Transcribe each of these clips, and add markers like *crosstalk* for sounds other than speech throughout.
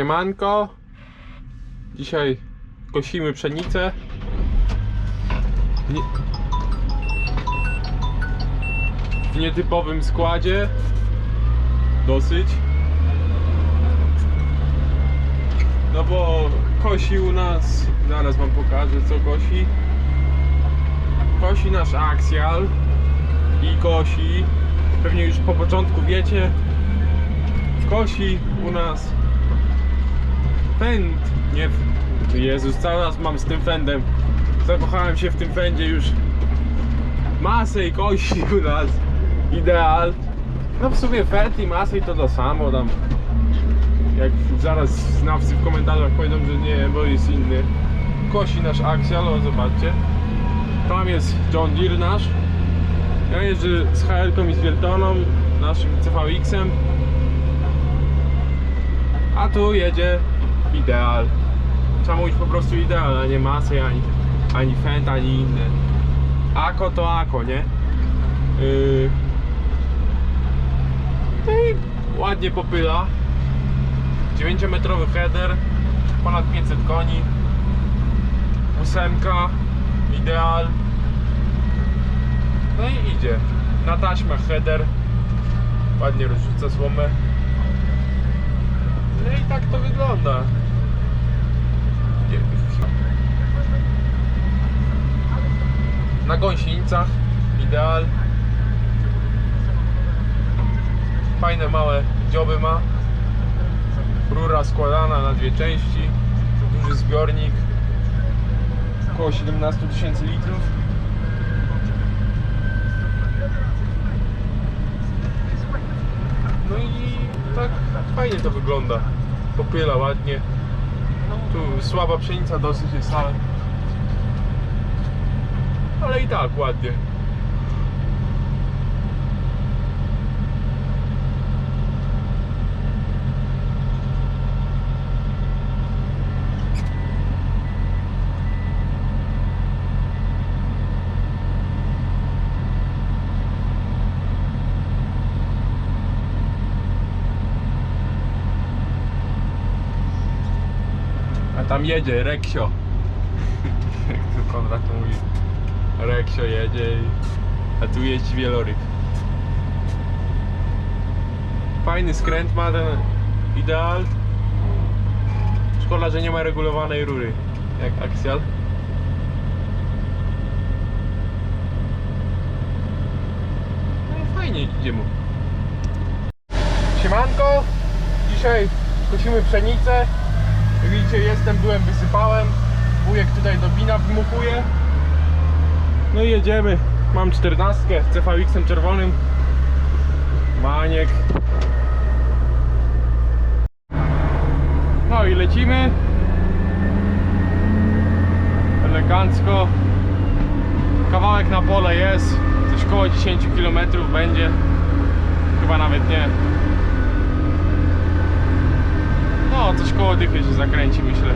Siemanko. Dzisiaj kosimy pszenicę. W nietypowym składzie. Dosyć. No bo kosi u nas, zaraz wam pokażę co kosi. Kosi nasz Axial i kosi, pewnie już po początku wiecie, kosi u nas Fend, nie, Jezus, cały raz mam z tym Fendem, zakochałem się w tym Fendzie już Masej kosi u nas, ideal. No w sumie Fend i Masej to to samo tam. Jak zaraz znawcy w komentarzach powiedzą, że nie, bo jest inny. Kosi nasz Axial, o zobaczcie. Tam jest John Deere nasz. Ja jeżdżę z HR-ką i z Wieltoną, naszym CVX-em. A tu jedzie Ideal. Trzeba mówić po prostu Ideal, a nie Masy, ani, ani Fendt, ani inne. Ako to Ako, nie? Yy... No i ładnie popyla. 9-metrowy header, ponad 500 koni. Ósemka, ideal. No i idzie. Na taśmach header. Ładnie rozrzuca słomę. No i tak to wygląda. Na gąsienicach ideal. Fajne małe dzioby ma. Rura składana na dwie części. Duży zbiornik. Około 17 tysięcy litrów. No i tak fajnie to wygląda. Popyla ładnie. Tu słaba pszenica dosyć jest, ale... Ale i tak ładnie. Tam jedzie Reksio. *laughs* Jak to Konrad mówi. Reksio jedzie, a tu jeździ wieloryb. Fajny skręt ma ten ideal. Szkoda, że nie ma regulowanej rury, jak Axial. No i fajnie idzie mu. Siemanko, dzisiaj kosimy pszenicę. Jak widzicie jestem, byłem, wysypałem. Wujek tutaj do bina wmuchuje. No i jedziemy. Mam 14 CVX-em czerwonym. Maniek. No i lecimy. Elegancko. Kawałek na pole jest. Coś koło 10 km będzie. Chyba nawet nie. No, coś koło dychy się zakręci, myślę.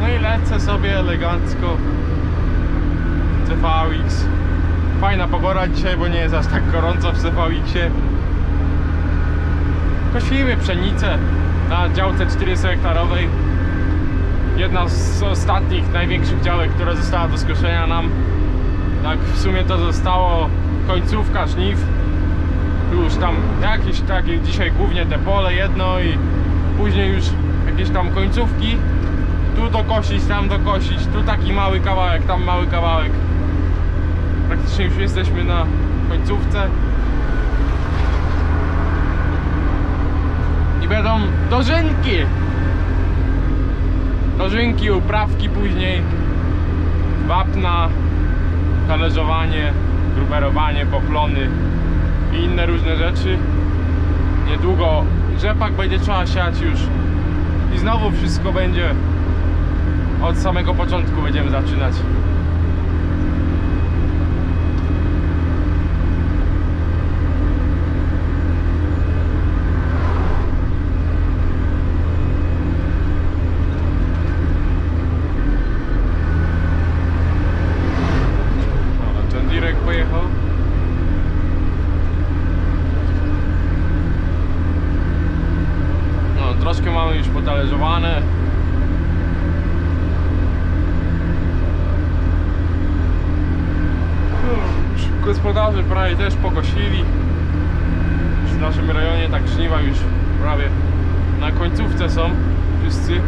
No i lecę sobie elegancko. CVX. Fajna pogoda dzisiaj, bo nie jest aż tak gorąco w CVX-ie. Pszenicę na działce 400 hektarowej. Jedna z ostatnich, największych działek, która została do skoszenia nam. Tak w sumie to zostało końcówka żniw. Już tam jakieś takie dzisiaj głównie te pole jedno i później już jakieś tam końcówki. Tu dokosić, tam dokosić, tu taki mały kawałek, tam mały kawałek. Praktycznie już jesteśmy na końcówce. I będą dożynki. Dożynki, uprawki później. Wapna, talerzowanie, gruberowanie, poplony i inne różne rzeczy. Niedługo rzepak będzie trzeba siać już i znowu wszystko będzie od samego początku będziemy zaczynać. Dobra, John Deere pojechał. potalerzowane. No, Gospodarze prawie też pokosili. W naszym rejonie tak żniwa już prawie na końcówce są wszyscy.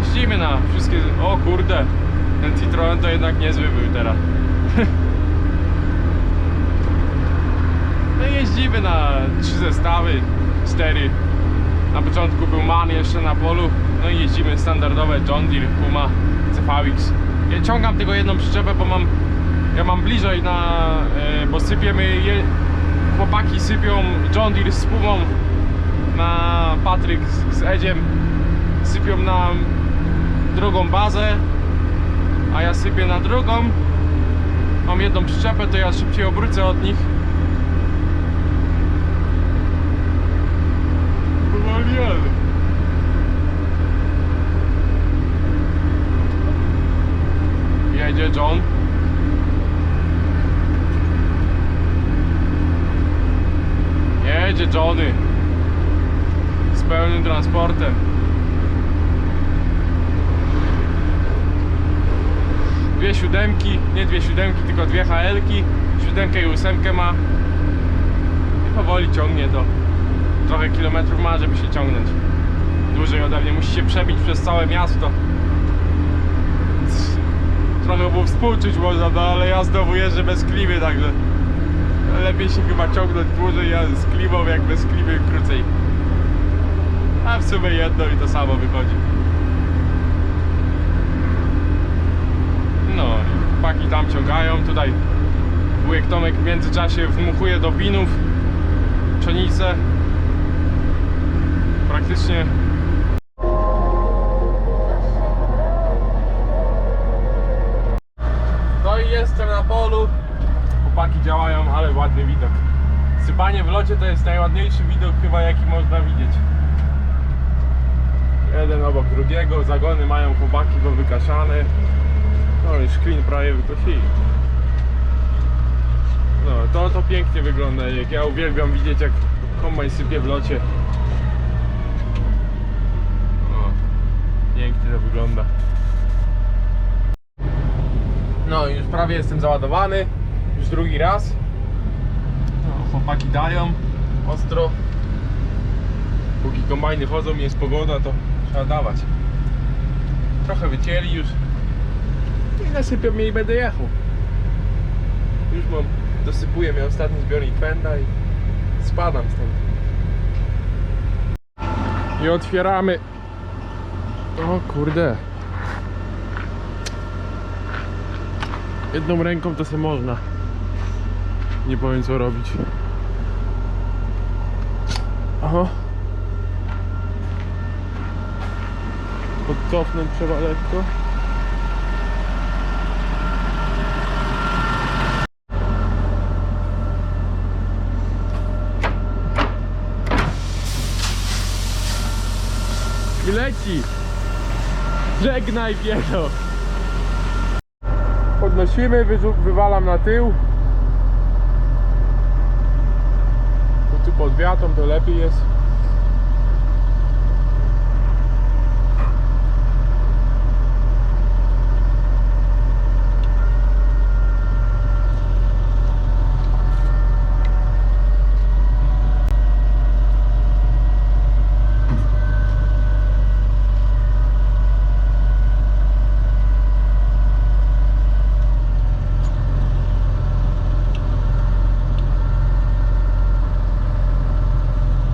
Jeździmy na wszystkie... O kurde, ten Citroen to jednak niezły był teraz. *laughs* No jeździmy na trzy zestawy, cztery. Na początku był MAN jeszcze na polu, no i jeździmy standardowe John Deere, Puma, CVX. Ciągam tylko jedną przyczepę, bo mam, ja mam bliżej na, e, bo sypiemy, je, chłopaki sypią John Deere z Pumą, na Patryk z, z Edziem sypią na drugą bazę, a ja sypię na drugą. Mam jedną przyczepę, to ja szybciej obrócę od nich. Powoli, ale. Jedzie John. Jedzie Johnny. Z pełnym transportem. Dwie siódemki, nie dwie siódemki, tylko dwie HL-ki. Siódemkę i ósemkę ma. I powoli ciągnie to trochę kilometrów ma, żeby się ciągnąć. Dłużej ode mnie musi się przebić przez całe miasto. Trochę mu współczuć można, no ale ja znowu jeżdżę bez klimy, także lepiej się chyba ciągnąć dłużej ja z klimą, jak bez klimy krócej. A w sumie jedno i to samo wychodzi. No, i chłopaki tam ciągają, tutaj wujek Tomek w międzyczasie wmuchuje do winów pszenicę praktycznie ładny widok Sypanie w locie to jest najładniejszy widok chyba jaki można widzieć Jeden obok drugiego, zagony mają chłopaki bo wykaszane No i szklin prawie wykosili No to, to pięknie wygląda, jak ja uwielbiam widzieć jak kombajn sypie w locie o, pięknie to wygląda. No już prawie jestem załadowany. Już drugi raz. Chłopaki dają ostro. Póki kombajny chodzą, jest pogoda, to trzeba dawać. Trochę wycięli już. I nasypią mnie i będę jechał. Już mam, dosypuję mnie ostatni zbiornik pęda i spadam stąd. I otwieramy. O kurde. Jedną ręką to sobie można. Nie powiem co robić. Oho. Podcofnąć trzeba lekko. I leci. Żegnaj biedo. Podnosimy, wywalam na tył. Bo tu pod wiatą to lepiej jest.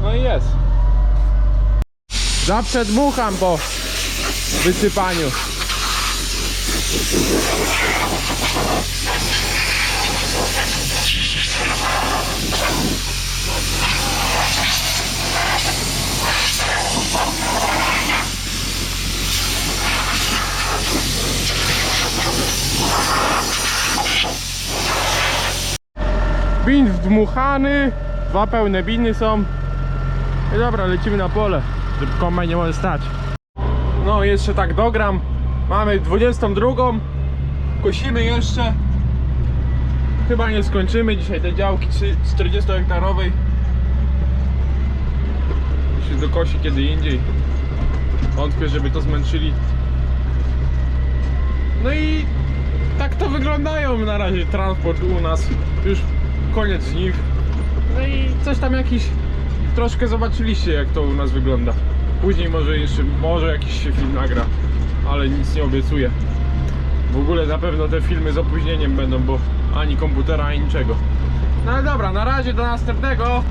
No i jest. Zawsze dmucham po wysypaniu. Bin wdmuchany, dwa pełne biny są. No dobra, lecimy na pole, żeby kombajn nie może stać. No jeszcze tak dogram. Mamy 22. Kosimy jeszcze. Chyba nie skończymy dzisiaj tej działki 40 hektarowej. się dokosi kiedy indziej. Wątpię, żeby to zmęczyli. No i tak to wyglądają na razie transport u nas. Już koniec żniw. No i coś tam jakiś troszkę zobaczyliście jak to u nas wygląda. Później może jeszcze, może jakiś się film nagra, ale nic nie obiecuję. W ogóle na pewno te filmy z opóźnieniem będą, bo ani komputera, ani niczego. No ale dobra, na razie do następnego.